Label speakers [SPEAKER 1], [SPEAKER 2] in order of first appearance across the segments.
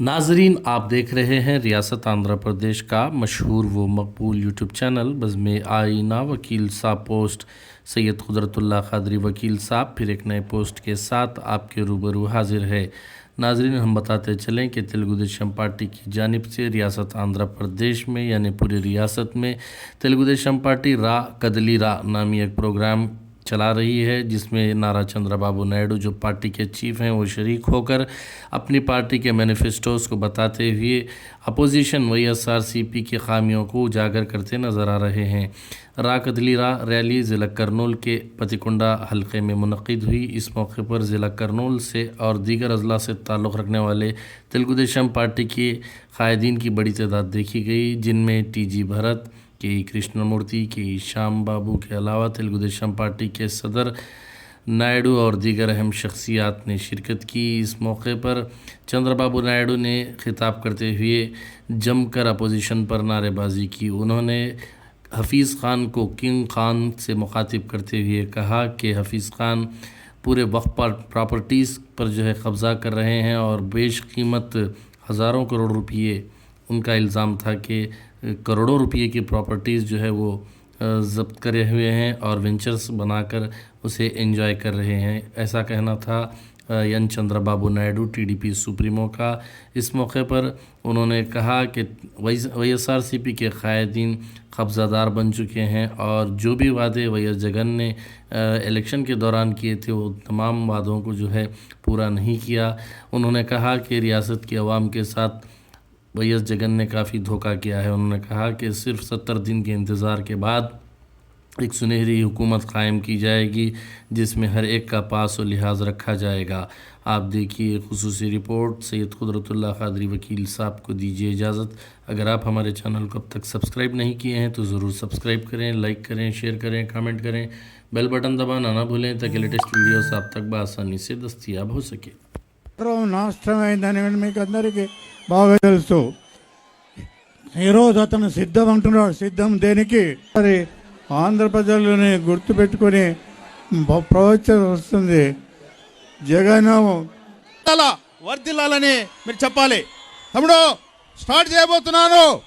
[SPEAKER 1] ناظرین، آپ دیکھ رہے ہیں ریاست آندھرا پردیش کا مشہور و مقبول یوٹیوب چینل، بزم آئینہ، وکیل صاحب پوسٹ، سید قدرت اللہ قادری، وکیل صاحب، پھر ایک نئے پوسٹ کے ساتھ آپ کے روبرو حاضر ہے ناظرین، ہم بتاتے چلیں کہ تلگو دیشم پارٹی کی جانب سے ریاست آندھرا پردیش میں یعنی پوری ریاست میں، تلگو دیشم پارٹی را کدلی را نامی ایک پروگرام چلا رہی ہے، جس میں نارا چندرا بابو نائیڈو، جو پارٹی کے چیف ہیں، وہ شریک ہو کر اپنی پارٹی کے مینیفیسٹوز کو بتاتے ہوئے اپوزیشن وی ایس آر سی پی کی خامیوں کو اجاگر کرتے نظر آ رہے ہیں۔ راکدلی را ریلی ضلع کرنول کے پتیکنڈا حلقے میں منعقد ہوئی۔ اس موقع پر ضلع کرنول سے اور دیگر اضلاع سے تعلق رکھنے والے تلگو دیشم پارٹی کے قائدین کی بڑی تعداد دیکھی گئی، جن میں ٹی جی بھرت کے کرشنامورتی، کی شام بابو، کے علاوہ تلگودیشم پارٹی کے صدر نائیڈو اور دیگر اہم شخصیات نے شرکت کی۔ اس موقع پر چندر بابو نائیڈو نے خطاب کرتے ہوئے جم کر اپوزیشن پر نعرے بازی کی۔ انہوں نے حفیظ خان کو کنگ خان سے مخاطب کرتے ہوئے کہا کہ حفیظ خان پورے وقت پر پراپرٹیز پر جو ہے قبضہ کر رہے ہیں اور بیش قیمت ہزاروں کروڑ روپیے ان کا الزام تھا کہ کروڑوں روپیے کی پراپرٹیز جو ہے وہ ضبط کرے ہوئے ہیں اور وینچرس بنا کر اسے انجوائے کر رہے ہیں۔ ایسا کہنا تھا ین چندرا بابو نائیڈو، ٹی ڈی پی سپریمو کا۔ اس موقع پر انہوں نے کہا کہ وی ایس آر سی پی کے قائدین قبضہ دار بن چکے ہیں اور جو بھی وعدے وی ایس جگن نے الیکشن کے دوران کیے تھے، وہ تمام وعدوں کو جو ہے پورا نہیں کیا۔ انہوں نے کہا کہ ریاست کی عوام کے ساتھ ویس جگن نے کافی دھوکہ کیا ہے۔ انہوں نے کہا کہ صرف ستر دن کے انتظار کے بعد ایک سنہری حکومت قائم کی جائے گی، جس میں ہر ایک کا پاس و لحاظ رکھا جائے گا۔ آپ دیکھیے خصوصی رپورٹ، سید قدرت اللہ قادری وکیل صاحب کو دیجیے اجازت۔ اگر آپ ہمارے چینل کو اب تک سبسکرائب نہیں کیے ہیں تو ضرور سبسکرائب کریں، لائک کریں، شیئر کریں، کامنٹ کریں۔ بیل بٹن دبانا نہ بھولیں تاکہ لیٹسٹ ویڈیوز آپ تک بآسانی سے دستیاب ہو سکے۔
[SPEAKER 2] రాష్ట్రం నాశనమైందని మీకు అందరికీ బాగా తెలుసు. ఈరోజు అతను సిద్ధం అంటున్నాడు. సిద్ధం దేనికి? మరి ఆంధ్ర ప్రజలని గుర్తుపెట్టుకొని ప్రవచన వస్తుంది. జగన్
[SPEAKER 3] వర్ధిల్లాలని మీరు చెప్పాలి. తమ్ముడు స్టార్ట్ చేయబోతున్నాను.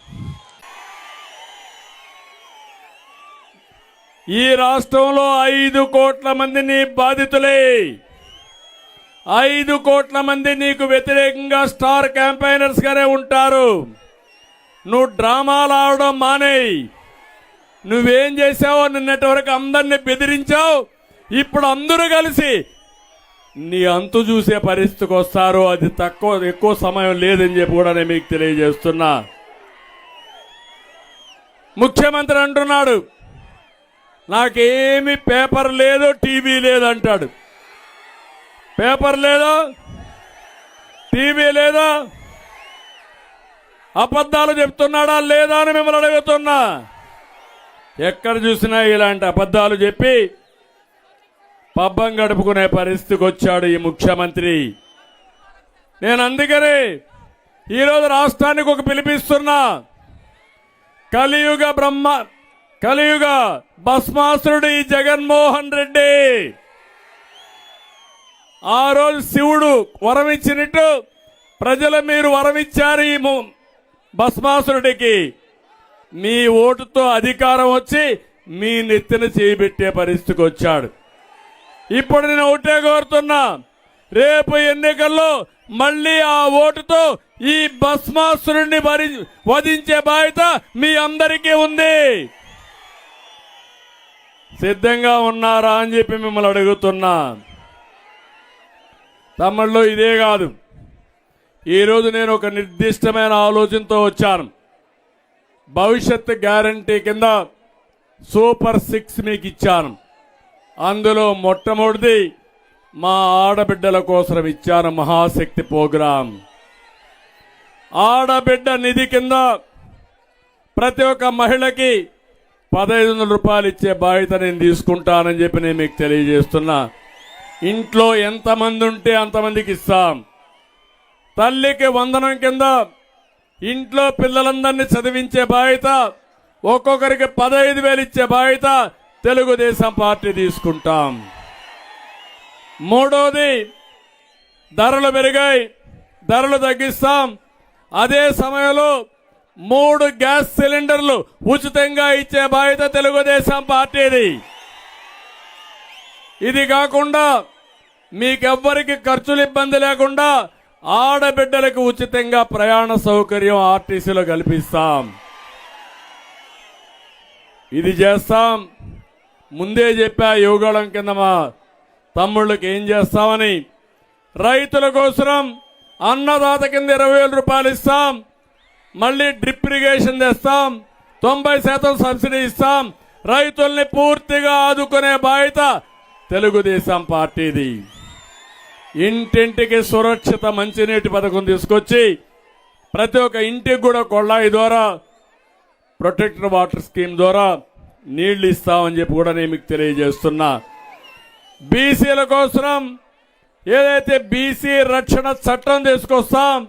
[SPEAKER 4] ఈ రాష్ట్రంలో ఐదు కోట్ల మందిని బాధితులే. ఐదు కోట్ల మంది నీకు వ్యతిరేకంగా స్టార్ క్యాంపైనర్స్ గానే ఉంటారు. నువ్వు డ్రామాలు ఆడడం మానేయి. నువ్వేం చేసావో నిన్నటి వరకు అందరిని బెదిరించావు. ఇప్పుడు అందరూ కలిసి నీ అంతు చూసే పరిస్థితికి వస్తారు. అది తక్కువ ఎక్కువ సమయం లేదని చెప్పి కూడా నేను మీకు తెలియజేస్తున్నా. ముఖ్యమంత్రి అంటున్నాడు నాకేమి పేపర్ లేదు టీవీ లేదు అంటాడు. పేపర్ లేదా టీవీ లేదా అబద్ధాలు చెప్తున్నాడా లేదా అని మిమ్మల్ని అడుగుతున్నా. ఎక్కడ చూసినా ఇలాంటి అబద్ధాలు చెప్పి పబ్బం గడుపుకునే పరిస్థితికి వచ్చాడు ఈ ముఖ్యమంత్రి. నేను అందుకని ఈరోజు రాష్ట్రానికి ఒక పిలిపిస్తున్నా. కలియుగ బ్రహ్మ కలియుగ భస్మాసురుడు ఈ జగన్మోహన్ రెడ్డి. ఆ రోజు శివుడు వరమిచ్చినట్టు ప్రజలు మీరు వరమిచ్చారు ఈ భస్మాసురుడికి. మీ ఓటుతో అధికారం వచ్చి మీ నెత్తిన చేయిబెట్టే పరిస్థితికి వచ్చాడు. ఇప్పుడు నేను ఒకటే కోరుతున్నా రేపు ఎన్నికల్లో మళ్ళీ ఆ ఓటుతో ఈ భస్మాసురుణ్ణి భరి వధించే బాధ్యత మీ అందరికీ ఉంది. సిద్ధంగా ఉన్నారా అని చెప్పి మిమ్మల్ని అడుగుతున్నా. తమ్ముళ్ళు ఇదే కాదు. ఈరోజు నేను ఒక నిర్దిష్టమైన ఆలోచనతో వచ్చాను. భవిష్యత్ గ్యారంటీ కింద సూపర్ సిక్స్ మీకు ఇచ్చాను. అందులో మొట్టమొదటిది మా ఆడబిడ్డల కోసం ఇచ్చాను మహాశక్తి ప్రోగ్రాం. ఆడబిడ్డ నిధి కింద ప్రతి ఒక్క మహిళకి పదహైదు వందల రూపాయలు ఇచ్చే బాధ్యత నేను తీసుకుంటానని చెప్పి నేను మీకు తెలియజేస్తున్నా. ఇంట్లో ఎంతమంది ఉంటే అంతమందికి ఇస్తాం. తల్లికి వందనం కింద ఇంట్లో పిల్లలందరినీ చదివించే బాధ్యత ఒక్కొక్కరికి పదహైదు వేలు ఇచ్చే బాధ్యత తెలుగుదేశం పార్టీ తీసుకుంటాం. మూడోది ధరలు పెరిగాయి ధరలు తగ్గిస్తాం. అదే సమయంలో మూడు గ్యాస్ సిలిండర్లు ఉచితంగా ఇచ్చే బాధ్యత తెలుగుదేశం పార్టీది. ఇది కాకుండా మీకెవ్వరికి ఖర్చులు ఇబ్బంది లేకుండా ఆడబిడ్డలకు ఉచితంగా ప్రయాణ సౌకర్యం ఆర్టీసీలో కల్పిస్తాం. ఇది చేస్తాం. ముందే చెప్పా యువగళం కింద మా తమ్ముళ్ళకి ఏం చేస్తామని. రైతుల కోసరం అన్నదాత కింద ఇరవై వేల రూపాయలు ఇస్తాం. మళ్ళీ డ్రిప్ ఇరిగేషన్ తెస్తాం. తొంభై శాతం సబ్సిడీ ఇస్తాం. రైతుల్ని పూర్తిగా ఆదుకునే బాధ్యత తెలుగుదేశం పార్టీది. ఇంటింటికి సురక్షిత మంచినీటి పథకం తీసుకొచ్చి ప్రతి ఒక్క ఇంటికి కూడా కొళ్ళాయి ద్వారా ప్రొటెక్టర్ వాటర్ స్కీమ్ ద్వారా నీళ్ళు ఇస్తామని చెప్పి కూడా నేను మీకు తెలియజేస్తున్నా. బీసీల కోసం ఏదైతే బీసీ రక్షణ చట్టం తీసుకొస్తాం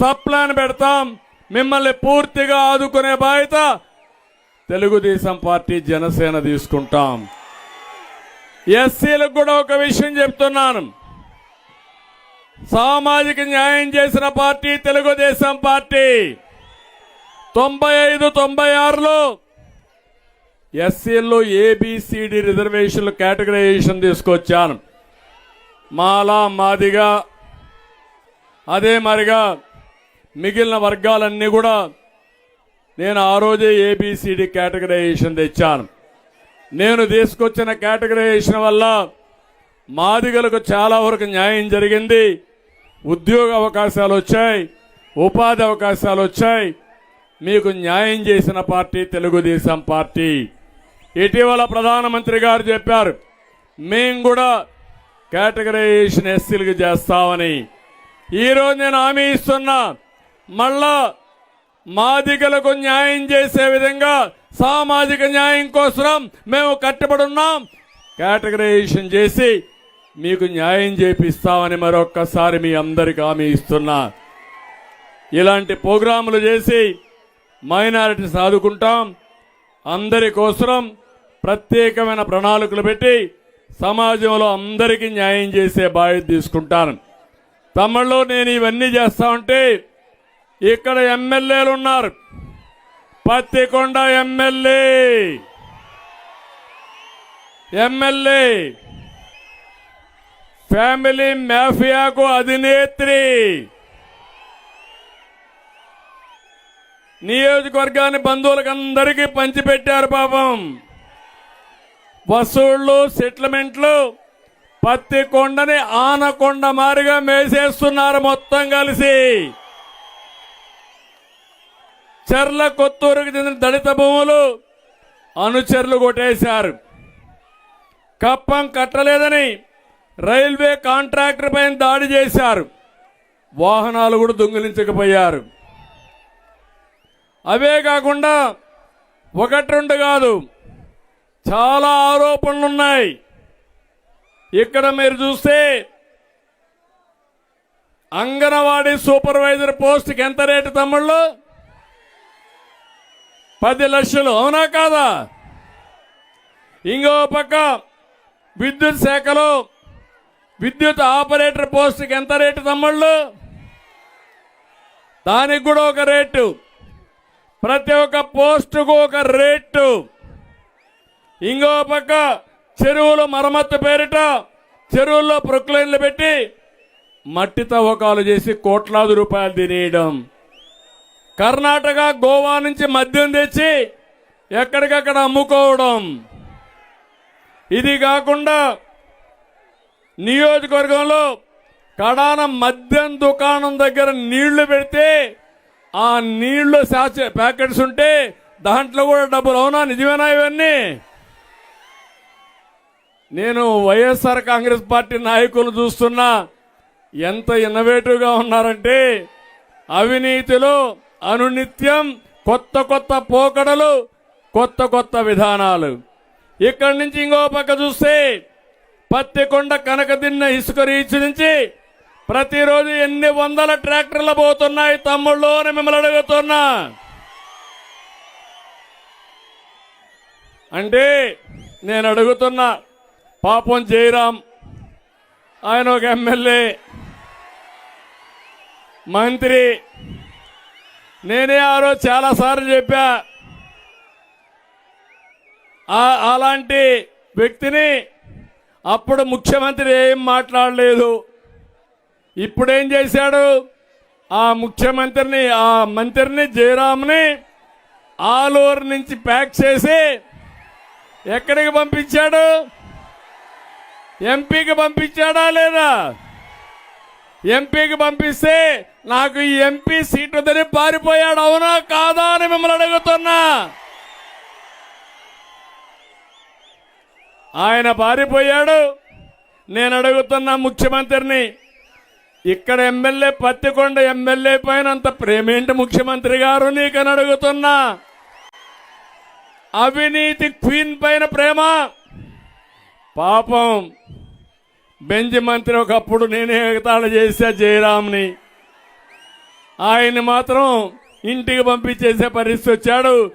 [SPEAKER 4] సప్లాన్ పెడతాం మిమ్మల్ని పూర్తిగా ఆదుకునే బాధ్యత తెలుగుదేశం పార్టీ జనసేన తీసుకుంటాం. ఎస్సీలకు కూడా ఒక విషయం చెప్తున్నాను. సామాజిక న్యాయం చేసిన పార్టీ తెలుగుదేశం పార్టీ. తొంభై ఐదు తొంభై ఆరులో ఎస్సీల్లో ఏబిసిడి రిజర్వేషన్లు కేటగరైజేషన్ తీసుకొచ్చాను. మాలా మాదిగా అదే మరిగా మిగిలిన వర్గాలన్నీ కూడా నేను ఆ రోజే ఏబిసిడి కేటగరైజేషన్ తెచ్చాను. నేను తీసుకొచ్చిన కేటగరైజేషన్ వల్ల మాదిగలకు చాలా వరకు న్యాయం జరిగింది. ఉద్యోగ అవకాశాలు వచ్చాయి ఉపాధి అవకాశాలు వచ్చాయి. మీకు న్యాయం చేసిన పార్టీ తెలుగుదేశం పార్టీ. ఇటీవల ప్రధానమంత్రి గారు చెప్పారు మేము కూడా కేటగరైజేషన్ ఎస్సీలకు చేస్తామని. ఈరోజు నేను హామీ ఇస్తున్నా మళ్ళా మాదిగలకు న్యాయం చేసే విధంగా సామాజిక న్యాయం కోసం మేము కట్టుబడున్నాం కేటగరైజేషన్ చేసి మీకు న్యాయం చేపిస్తామని మరొక్కసారి మీ అందరికి హామీ ఇస్తున్నా. ఇలాంటి ప్రోగ్రాములు చేసి మైనారిటీ సాదుకుంటాం. అందరి కోసం ప్రత్యేకమైన ప్రణాళికలు పెట్టి సమాజంలో అందరికీ న్యాయం చేసే బాధ్యత తీసుకుంటాను. తమిళ్ళో నేను ఇవన్నీ చేస్తా ఉంటే ఇక్కడ ఎమ్మెల్యేలు ఉన్నారు. పత్తికొండ ఎమ్మెల్యే. ఎమ్మెల్యే. ఫ్యామిలీ మాఫియాకు అధినేత్రి. నియోజకవర్గాన్ని బంధువులకందరికీ పంచిపెట్టారు పాపం. వసూళ్ళు సెటిల్మెంట్లు పత్తి కొండని ఆనకొండ మారిగా మేసేస్తున్నారు మొత్తం కలిసి. చెర్ల కొత్తూరుకు చెందిన దళిత భూములు అనుచరులు కొట్టేశారు. కప్పం కట్టలేదని రైల్వే కాంట్రాక్టర్ పైన దాడి చేశారు. వాహనాలు కూడా దొంగిలించకపోయారు. అవే కాకుండా ఒకటి రెండు కాదు చాలా ఆరోపణలు ఉన్నాయి. ఇక్కడ మీరు చూస్తే అంగన్వాడీ సూపర్వైజర్ పోస్ట్కి ఎంత రేటు తమ్ముళ్ళు? పది లక్షలు అవునా కాదా? ఇంకో పక్క విద్యుత్ శాఖలో విద్యుత్ ఆపరేటర్ పోస్ట్కి ఎంత రేటు తమ్ముళ్ళు? దానికి కూడా ఒక రేటు. ప్రతి ఒక్క పోస్టుకు ఒక రేటు. ఇంకో పక్క చెరువుల మరమ్మత్తు పేరిట చెరువుల్లో ప్రొక్లైన్లు పెట్టి మట్టి తవ్వకాలు చేసి కోట్లాది రూపాయలు తినేయడం. కర్ణాటక గోవా నుంచి మద్యం తెచ్చి ఎక్కడికక్కడ అమ్ముకోవడం. ఇది కాకుండా నియోజకవర్గంలో కడాన మద్యం దుకాణం దగ్గర నీళ్ళు పెడితే ఆ నీళ్ళు సాచే ప్యాకెట్స్ ఉంటే దాంట్లో కూడా డబ్బులు అవునా? నిజమేనా ఇవన్నీ? నేను వైఎస్ఆర్ కాంగ్రెస్ పార్టీ నాయకులు చూస్తున్నా ఎంత ఇన్నోవేటివ్గా ఉన్నారంటే అవినీతిలో అనునిత్యం కొత్త కొత్త పోకడలు కొత్త కొత్త విధానాలు. ఇక్కడి నుంచి ఇంకో పక్క చూస్తే పత్తికొండ కనకదిన్న ఇసుక రీచ్ నుంచి ప్రతిరోజు ఎన్ని వందల ట్రాక్టర్లు పోతున్నాయి తమ్ముళ్ళు అని మిమ్మల్ని అడుగుతున్నా. అంటే నేను అడుగుతున్నా పాపం జయరాం ఆయన ఒక ఎమ్మెల్యే మంత్రి. నేనే ఆ రోజు చాలాసార్లు చెప్పా ఆ- అలాంటి వ్యక్తిని అప్పుడు ముఖ్యమంత్రి ఏం మాట్లాడలేదు. ఇప్పుడేం చేశాడు? ఆ ముఖ్యమంత్రిని ఆ మంత్రిని జయరామ్ని ఆలూరు నుంచి ప్యాక్ చేసి ఎక్కడికి పంపించాడు? ఎంపీకి పంపించాడా లేదా? ఎంపీకి పంపిస్తే నాకు ఈ ఎంపీ సీటు వద్దని పారిపోయాడు అవునా కాదా అని మిమ్మల్ని అడుగుతున్నా. ఆయన పారిపోయాడు. నేను అడుగుతున్నా ముఖ్యమంత్రిని ఇక్కడ ఎమ్మెల్యే పత్తికొండ ఎమ్మెల్యే పైన అంత ప్రేమేంటి ముఖ్యమంత్రి గారు నీకని అడుగుతున్నా. అవినీతి క్వీన్ పైన ప్రేమ. పాపం బెంజ్ మంత్రి ఒకప్పుడు నేనే ఎగతాళి చేశా జయరామ్ని. ఆయన్ని మాత్రం ఇంటికి పంపించేసే పరిస్థితి వచ్చాడు.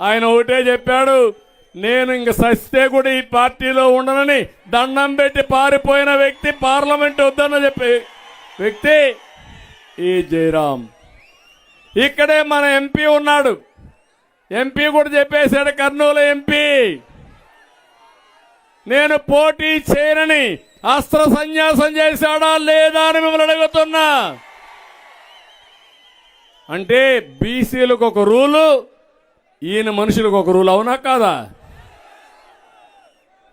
[SPEAKER 4] ఆయన ఒకటే చెప్పాడు నేను ఇంక సస్తే కూడా ఈ పార్టీలో ఉండనని దండం పెట్టి పారిపోయిన వ్యక్తి పార్లమెంట్ వద్దన్న చెప్పే వ్యక్తి ఈ జయరాం. ఇక్కడే మన ఎంపీ ఉన్నాడు. ఎంపీ కూడా చెప్పేశాడు కర్నూలు ఎంపీ. నేను పోటీ చేయనని అస్త్ర సన్యాసం చేశాడా లేదా అని మిమ్మల్ని అడుగుతున్నా. అంటే బీసీలకు ఒక రూలు ఈయన మనుషులకు ఒక రూల్ అవునా కాదా?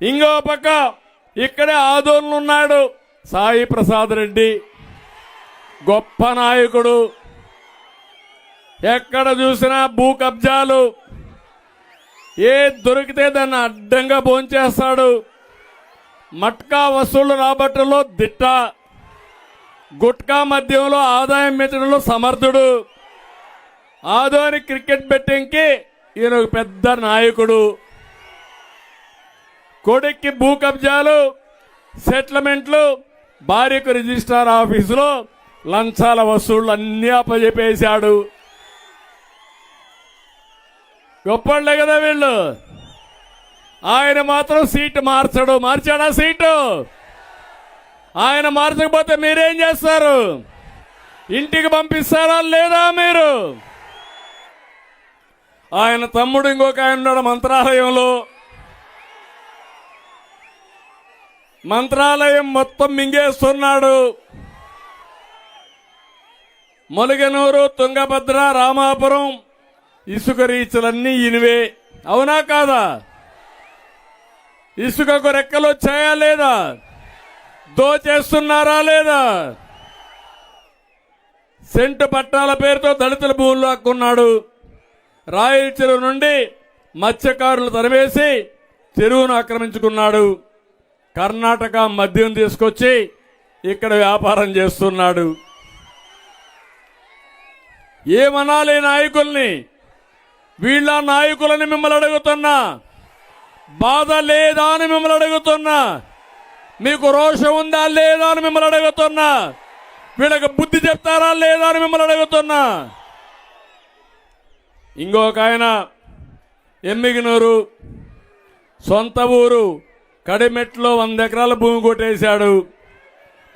[SPEAKER 4] ఇంకో పక్క ఇక్కడే ఆదోళన ఉన్నాడు సాయి ప్రసాద్ రెడ్డి. గొప్ప నాయకుడు. ఎక్కడ చూసినా భూ కబ్జాలు. ఏ దొరికితే దాన్ని అడ్డంగా భోంచేస్తాడు. మట్కా వసూళ్ళు రాబట్టలో దిట్ట. గుట్కా మద్యంలో ఆదాయం పెంచడంలో సమర్థుడు. ఆదోని క్రికెట్ బెట్టింగ్కి ఈయన ఒక పెద్ద నాయకుడు. కొడుక్కి భూ కబ్జాలు సెటిల్మెంట్లు భార్యకు రిజిస్ట్రార్ ఆఫీసులో లంచాల వసూళ్ళు అన్నీ అప్పజెప్పేశాడు. గొప్పళ్ళే కదా వీళ్ళు. ఆయన మాత్రం సీటు మార్చడు. మార్చాడా సీటు? ఆయన మార్చకపోతే మీరేం చేస్తారు? ఇంటికి పంపిస్తారా లేదా మీరు? ఆయన తమ్ముడు ఇంకొక ఆయన ఉన్నాడు మంత్రాలయంలో. మంత్రాలయం మొత్తం మింగేస్తున్నాడు. మొలిగనూరు తుంగభద్ర రామాపురం ఇసుక రీచులన్నీ ఇనివే. అవునా కాదా? ఇసుకకు రెక్కలు వచ్చాయా లేదా? దోచేస్తున్నారా లేదా? సెంటు పట్టాల పేరుతో దళితుల భూములు హక్కున్నాడు రాయల చెరువు నుండి మత్స్యకారులు తరివేసి చెరువును ఆక్రమించుకున్నాడు. కర్ణాటక మద్యం తీసుకొచ్చి ఇక్కడ వ్యాపారం చేస్తున్నాడు. ఏమనాలి నాయకుల్ని? వీళ్ళ నాయకులని మిమ్మల్ని అడుగుతున్నా. బాధ లేదా అని మిమ్మల్ని అడుగుతున్నా. మీకు రోషం ఉందా లేదా అని మిమ్మల్ని అడుగుతున్నా. వీళ్ళకి బుద్ధి చెప్తారా లేదా అని మిమ్మల్ని అడుగుతున్నా. ఇంకొక ఆయన ఎమ్మిగినూరు సొంత ఊరు కడిమెట్లో వంద ఎకరాల భూమి కొట్టేశాడు.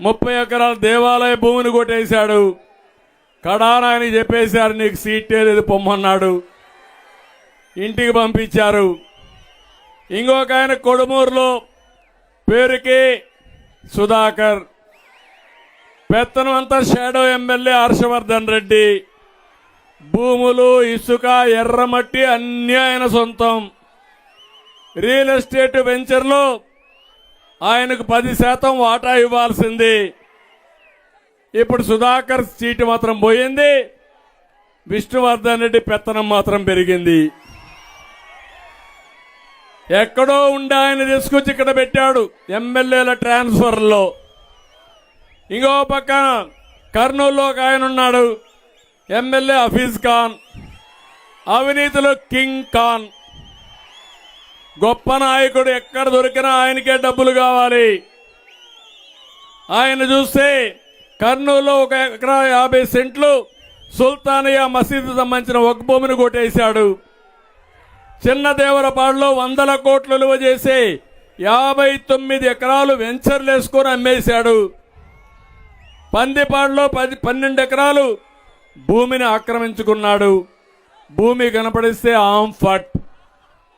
[SPEAKER 4] ముప్పై ఎకరాల దేవాలయ భూమిని కొట్టేశాడు. కడారాయని చెప్పేశారు నీకు సీటే లేదు పొమ్మన్నాడు. ఇంటికి పంపించారు. ఇంకొక ఆయన కొడుమూరులో పేరుకి సుధాకర్. పెత్తనం అంతా షాడో ఎమ్మెల్యే హర్షవర్ధన్ రెడ్డి. భూములు ఇసుక ఎర్రమట్టి అన్నీ ఆయన సొంతం. రియల్ ఎస్టేట్ వెంచర్లో ఆయనకు పది శాతం వాటా ఇవ్వాల్సింది. ఇప్పుడు సుధాకర్ సీటు మాత్రం పోయింది. విష్ణువర్ధన్ రెడ్డి పెత్తనం మాత్రం పెరిగింది. ఎక్కడో ఉండి ఆయన తీసుకొచ్చి ఇక్కడ పెట్టాడు ఎమ్మెల్యేల ట్రాన్స్ఫర్లో. ఇంకో పక్క కర్నూలులో ఒక ఆయన ఉన్నాడు ఎమ్మెల్యే హఫీజ్ ఖాన్ అవినీతిలో కింగ్ ఖాన్. గొప్ప నాయకుడు ఎక్కడ దొరికినా ఆయనకే డబ్బులు కావాలి. ఆయన చూస్తే కర్నూలులో ఒక ఎకరా యాభై సెంట్లు సుల్తానియా మసీదు సంబంధించిన ఒక భూమిని కొట్టేశాడు. చిన్న దేవరపాడులో వందల కోట్లు విలువ చేసే యాభై తొమ్మిది ఎకరాలు వెంచర్లు వేసుకొని అమ్మేశాడు. పందిపాడులో పది పన్నెండు ఎకరాలు భూమిని ఆక్రమించుకున్నాడు. భూమి కనపడిస్తే ఆంఫట్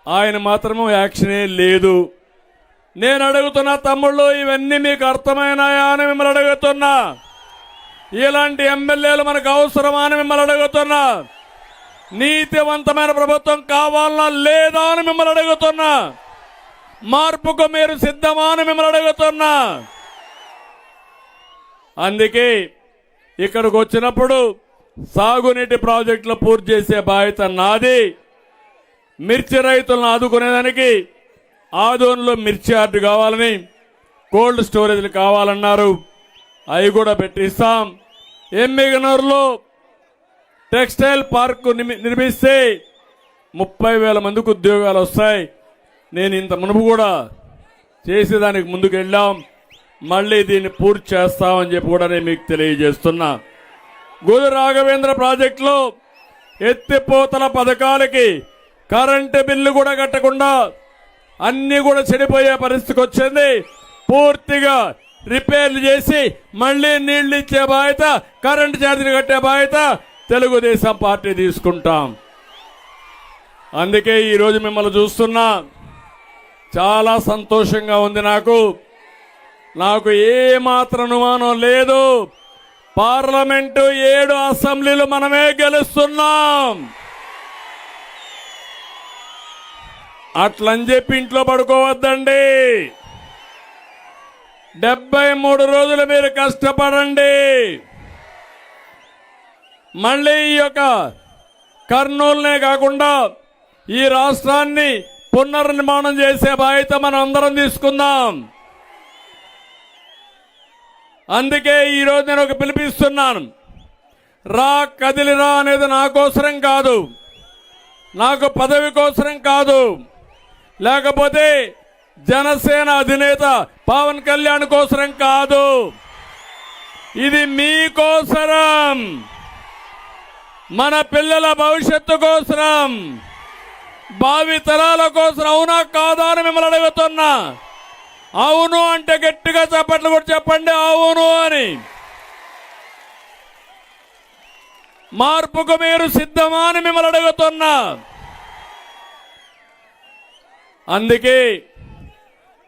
[SPEAKER 4] ఆయన మాత్రము యాక్షనే లేదు. నేను అడుగుతున్న తమ్ముళ్ళు ఇవన్నీ మీకు అర్థమైనాయా అని మిమ్మల్ని అడుగుతున్నా. ఇలాంటి ఎమ్మెల్యేలు మనకు అవసరమా అని మిమ్మల్ని అడుగుతున్నా. నీతివంతమైన ప్రభుత్వం కావాలన్నా లేదా అని మిమ్మల్ని అడుగుతున్నా. మార్పుకు మీరు సిద్ధమా అని మిమ్మల్ని అడుగుతున్నా. అందుకే ఇక్కడికి వచ్చినప్పుడు సాగునీటి ప్రాజెక్టులు పూర్తి చేసే బాధ్యత నాది. మిర్చి రైతులను ఆదుకునేదానికి ఆదోన్లో మిర్చి యార్డు కావాలని కోల్డ్ స్టోరేజ్లు కావాలన్నారు. అవి కూడా పెట్టిస్తాం. ఎమ్మిగనూరులో టెక్స్టైల్ పార్క్ నిమి- నిర్మిస్తే ముప్పై వేల మందికి ఉద్యోగాలు వస్తాయి. నేను ఇంత మునుపు కూడా చేసేదానికి ముందుకు వెళ్ళాం మళ్ళీ దీన్ని పూర్తి చేస్తామని చెప్పి కూడా నేను మీకు తెలియజేస్తున్నా. గురు రాఘవేంద్ర ప్రాజెక్టులో ఎత్తిపోతల పథకాలకి కరెంటు బిల్లు కూడా కట్టకుండా అన్ని కూడా చెడిపోయే పరిస్థితికి వచ్చింది. పూర్తిగా రిపేర్లు చేసి మళ్ళీ నీళ్ళు ఇచ్చే బాధ్యత కరెంటు ఛార్జీలు కట్టే బాధ్యత తెలుగుదేశం పార్టీ తీసుకుంటాం. అందుకే ఈరోజు మిమ్మల్ని చూస్తున్నా. చాలా సంతోషంగా ఉంది నాకు. నాకు ఏమాత్రం అనుమానం లేదు. పార్లమెంటు ఏడు అసెంబ్లీలు మనమే గెలుస్తున్నాం. అట్లని చెప్పి ఇంట్లో పడుకోవద్దండి. డెబ్బై మూడు రోజులు మీరు కష్టపడండి. మళ్ళీ ఈ యొక్క కర్నూలునే కాకుండా ఈ రాష్ట్రాన్ని పునర్నిర్మాణం చేసే బాధ్యత మనం అందరం తీసుకుందాం. అందుకే ఈరోజు నేను ఒక పిలిపిస్తున్నాను. రా కదిలిరా అనేది నా కోసరం కాదు. నాకు పదవి కోసరం కాదు. లేకపోతే జనసేన అధినేత పవన్ కళ్యాణ్ కోసరం కాదు. ఇది మీ కోసరం. మన పిల్లల భవిష్యత్తు కోసరం. భావి తరాల కోసం అవునా కాదా అని మిమ్మల్ని అడుగుతున్నా. అవును అంటే గట్టిగా చెప్పట్లు కూడా చెప్పండి అవును అని. మార్పుకు మీరు సిద్ధమా అని మిమ్మల్ని అడుగుతున్నా. అందుకే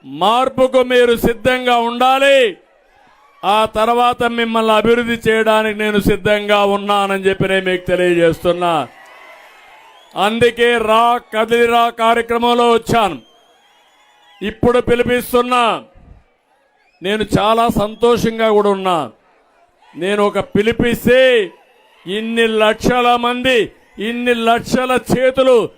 [SPEAKER 4] మార్పుకు మీరు సిద్ధంగా ఉండాలి. ఆ తర్వాత మిమ్మల్ని అభివృద్ధి చేయడానికి నేను సిద్ధంగా ఉన్నానని చెప్పి నేను మీకు తెలియజేస్తున్నా. అందుకే రా కదిలిరా కార్యక్రమంలో వచ్చాను. ఇప్పుడు పిలిపిస్తున్నా నేను చాలా సంతోషంగా కూడా ఉన్నా. నేను ఒక పిలిపిస్తే ఇన్ని లక్షల మంది ఇన్ని లక్షల చేతులు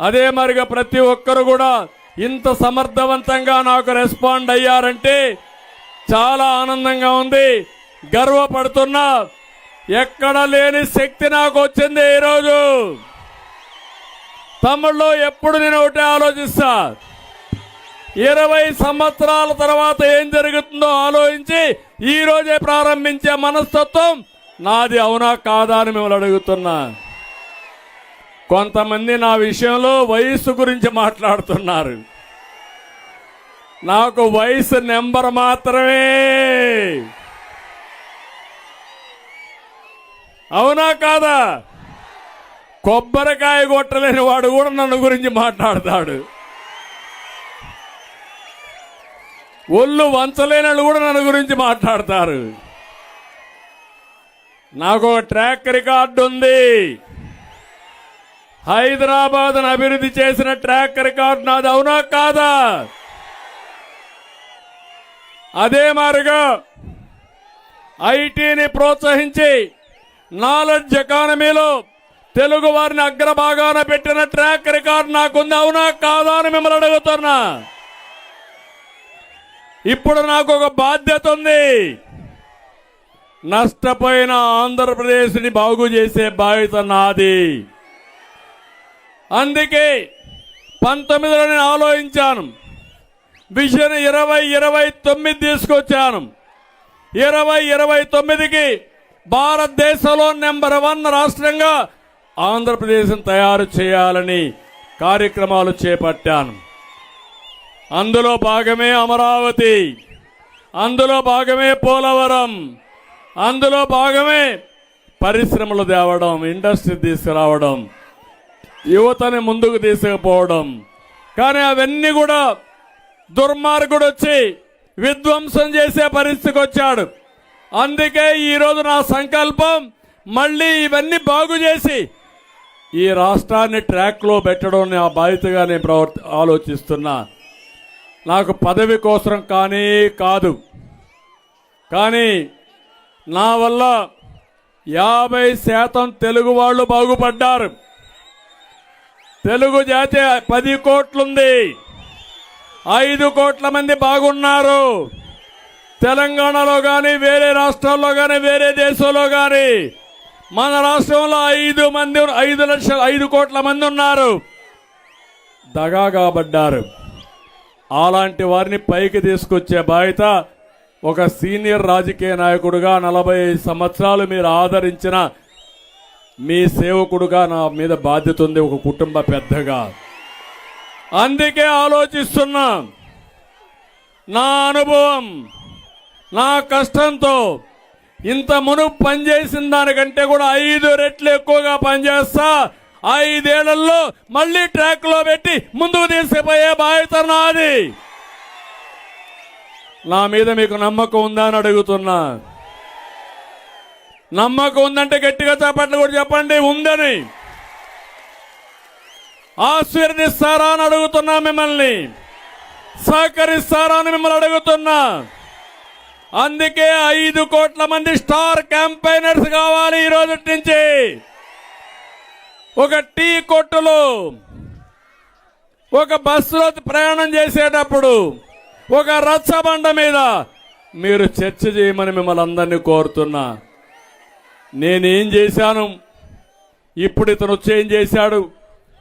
[SPEAKER 4] అదే మరిగా ప్రతి ఒక్కరు కూడా ఇంత సమర్థవంతంగా నాకు రెస్పాండ్ అయ్యారంటే చాలా ఆనందంగా ఉంది. గర్వపడుతున్నా ఎక్కడ లేని శక్తి నాకు వచ్చింది ఈరోజు. తమ్ముళ్ళు ఎప్పుడు నేను ఒకటే ఆలోచిస్తా. ఇరవై సంవత్సరాల తర్వాత ఏం జరుగుతుందో ఆలోచించి ఈరోజే ప్రారంభించే మనస్తత్వం నాది అవునా కాదా అని మిమ్మల్ని అడుగుతున్నా. కొంతమంది నా విషయంలో వయస్సు గురించి మాట్లాడుతున్నారు. నాకు వయసు నెంబర్ మాత్రమే. అవునా కాదా? కొబ్బరికాయ కొట్టలేని వాడు కూడా నన్ను గురించి మాట్లాడతాడు. ఒళ్ళు వంచలేని వాళ్ళు కూడా నన్ను గురించి మాట్లాడతారు. నాకు ఒక ట్రాక్ రికార్డు ఉంది. హైదరాబాద్ అభివృద్ధి చేసిన ట్రాక్ రికార్డ్ నాది. అవునా కాదా? అదే మారుగా ఐటీని ప్రోత్సహించి నాలెడ్జ్ ఎకానమీలో తెలుగు వారిని అగ్రభాగాన పెట్టిన ట్రాక్ రికార్డు నాకుంది. అవునా కాదా అని మిమ్మల్ని అడుగుతున్నా. ఇప్పుడు నాకు ఒక బాధ్యత ఉంది. నష్టపోయిన ఆంధ్రప్రదేశ్ని బాగు చేసే బాధ్యత నాది. అందుకే పంతొమ్మిదిలో నేను ఆలోచించాను. విజన్ ఇరవై ఇరవై తొమ్మిది తీసుకొచ్చాను. ఇరవై ఇరవై తొమ్మిదికి భారతదేశంలో నెంబర్ వన్ రాష్ట్రంగా ఆంధ్రప్రదేశ్ని తయారు చేయాలని కార్యక్రమాలు చేపట్టాను. అందులో భాగమే అమరావతి అందులో భాగమే పోలవరం అందులో భాగమే పరిశ్రమలు తేవడం ఇండస్ట్రీ తీసుకురావడం యువతని ముందుకు తీసుకుపోవడం. కానీ అవన్నీ కూడా దుర్మార్గుడు వచ్చి విధ్వంసం చేసే పరిస్థితికి వచ్చాడు. అందుకే ఈరోజు నా సంకల్పం మళ్ళీ ఇవన్నీ బాగు చేసి ఈ రాష్ట్రాన్ని ట్రాక్లో పెట్టడం నా బాధ్యతగా నేను ప్రవర్తి ఆలోచిస్తున్నా. నాకు పదవి కోసం కానీ కాదు. కానీ నా వల్ల యాభై శాతం తెలుగు వాళ్ళు బాగుపడ్డారు. తెలుగు జాతి పది కోట్లుంది. ఐదు కోట్ల మంది బాగున్నారు. తెలంగాణలో కానీ వేరే రాష్ట్రాల్లో కానీ వేరే దేశంలో కానీ మన రాష్ట్రంలో ఐదు మంది ఐదు లక్షల ఐదు కోట్ల మంది ఉన్నారు. దగా కాబడ్డారు అలాంటి వారిని పైకి తీసుకొచ్చే బాధ్యత ఒక సీనియర్ రాజకీయ నాయకుడుగా నలభై ఐదు సంవత్సరాలు మీరు ఆదరించిన మీ సేవకుడుగా నా మీద బాధ్యత ఉంది ఒక కుటుంబ పెద్దగా. అందుకే ఆలోచిస్తున్నా. నా అనుభవం నా కష్టంతో ఇంత మునుపు పనిచేసిన దానికంటే కూడా ఐదు రెట్లు ఎక్కువగా పనిచేస్తా. ఐదేళ్ళలో మళ్ళీ ట్రాక్లో పెట్టి ముందుకు తీసుకుపోయే బాధ్యత నాది. నా మీద మీకు నమ్మకం ఉందా అని అడుగుతున్నా. నమ్మకం ఉందంటే గట్టిగా చేపట్లు కూడా చెప్పండి ఉందని. ఆశీర్దిస్తారా అని అడుగుతున్నా మిమ్మల్ని. సహకరిస్తారా అని మిమ్మల్ని అడుగుతున్నా. అందుకే ఐదు కోట్ల మంది స్టార్ క్యాంపైనర్స్ కావాలి ఈ రోజు నుంచి. ఒక టీ కొట్టులో ఒక బస్సులో ప్రయాణం చేసేటప్పుడు ఒక రచ్చబండ మీద మీరు చర్చ చేయమని మిమ్మల్ని అందరినీ కోరుతున్నా. నేనేం చేశాను? ఇప్పుడు ఇతను వచ్చి ఏం చేశాడు?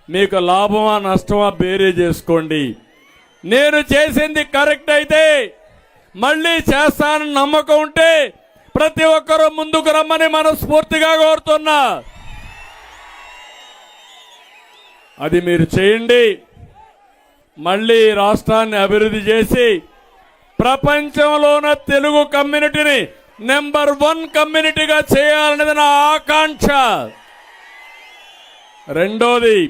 [SPEAKER 4] మీకు లాభమా నష్టమా బేరే చేసుకోండి. నేను చేసింది కరెక్ట్ అయితే మళ్ళీ చేస్తానని నమ్మకం ఉంటే ప్రతి ఒక్కరూ ముందుకు రమ్మని మనస్ఫూర్తిగా కోరుతున్నా. అది మీరు చేయండి. మళ్ళీ రాష్ట్రాన్ని అభివృద్ధి చేసి ప్రపంచంలోన తెలుగు కమ్యూనిటీని నెంబర్ వన్ కమ్యూనిటీగా చేయాలనేది నా ఆకాంక్ష. రెండోది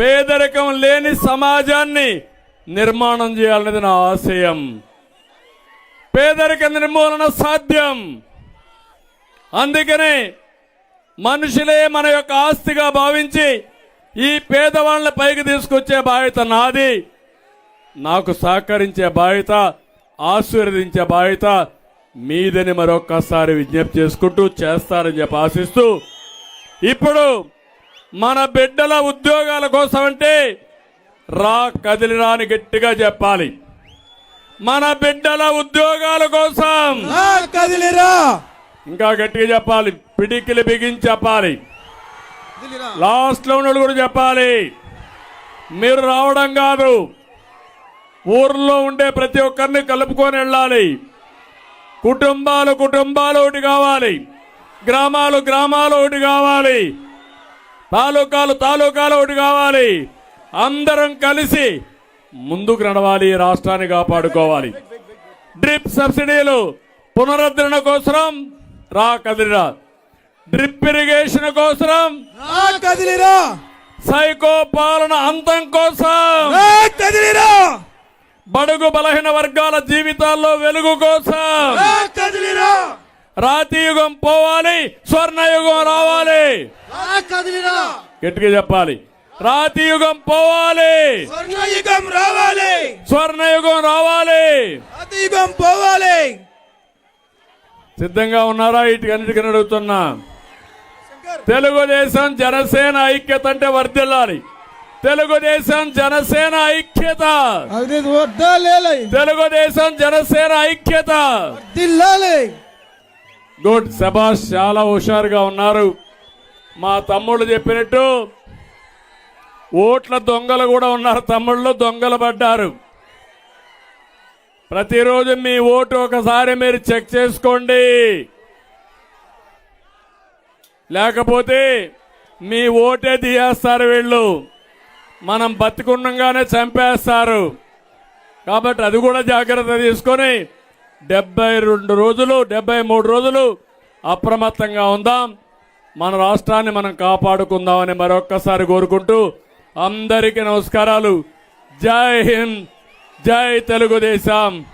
[SPEAKER 4] పేదరికం లేని సమాజాన్ని నిర్మాణం చేయాలనేది నా ఆశయం. పేదరిక నిర్మూలన సాధ్యం. అందుకనే మనుషులే మన యొక్క ఆస్తిగా భావించి ఈ పేదవాళ్ళని పైకి తీసుకొచ్చే బాధ్యత నాది. నాకు సహకరించే బాధ్యత ఆశీర్వదించే బాధ్యత మీదని మరొక్కసారి విజ్ఞప్తి చేసుకుంటూ చేస్తారని చెప్పి ఆశిస్తూ ఇప్పుడు మన బిడ్డల ఉద్యోగాల కోసం అంటే రా కదిలిరా అని గట్టిగా చెప్పాలి. మన బిడ్డల ఉద్యోగాల కోసం
[SPEAKER 3] కదిలిరా
[SPEAKER 4] ఇంకా గట్టిగా చెప్పాలి. పిడికిలి బిగించి చెప్పాలి. లాస్ట్లో ఉన్నోళ్ళు కూడా చెప్పాలి. మీరు రావడం కాదు. ఊర్లో ఉండే ప్రతి ఒక్కరిని కలుపుకొని వెళ్ళాలి. కుటుంబాలు కుటుంబాలు ఒకటి కావాలి. గ్రామాలు గ్రామాలు ఒకటి కావాలి. తాలూకాలు తాలూకాలు ఒకటి కావాలి. అందరం కలిసి ముందుకు నడవాలి రాష్ట్రాన్ని కాపాడుకోవాలి. డ్రిప్ సబ్సిడీలు పునరుద్ధరణ కోసం రా కదిరిరా డ్రిప్ ఇరిగేషన్ కోసం
[SPEAKER 3] రా కదిలిరా.
[SPEAKER 4] సైకో పాలన అంతం కోసం
[SPEAKER 3] కదిలిరా.
[SPEAKER 4] బడుగు బలహీన వర్గాల జీవితాల్లో వెలుగు కోసం
[SPEAKER 3] రా కదిలిరా
[SPEAKER 4] రాతి యుగం పోవాలి స్వర్ణయుగం రావాలి. గట్టిగా చెప్పాలి. రాతి యుగం పోవాలి.
[SPEAKER 3] స్వర్ణయుగం రావాలి.
[SPEAKER 4] స్వర్ణయుగం రావాలి.
[SPEAKER 3] పోవాలి.
[SPEAKER 4] సిద్ధంగా ఉన్నారా? ఇటుకన్నిటికని అడుగుతున్నా. తెలుగుదేశం జనసేన ఐక్యత అంటే వర్దిల్లాలి తెలుగుదేశం జనసేన ఐక్యత. తెలుగుదేశం జనసేన ఐక్యత. గుడ్ శబాష్ చాలా హుషారుగా ఉన్నారు. మా తమ్ముళ్ళు చెప్పినట్టు ఓట్ల దొంగలు కూడా ఉన్నారు. తమ్ముళ్ళు దొంగలు పడ్డారు. ప్రతిరోజు మీ ఓటు ఒకసారి మీరు చెక్ చేసుకోండి. లేకపోతే మీ ఓటే తీయేస్తారు వీళ్ళు. మనం బతికుండగానే చంపేస్తారు. కాబట్టి అది కూడా జాగ్రత్త తీసుకొని డెబ్బై రెండు రోజులు డెబ్బై మూడు రోజులు అప్రమత్తంగా ఉందాం. మన రాష్ట్రాన్ని మనం కాపాడుకుందామని మరొక్కసారి కోరుకుంటూ అందరికీ నమస్కారాలు. జై హింద్ జై తెలుగుదేశం.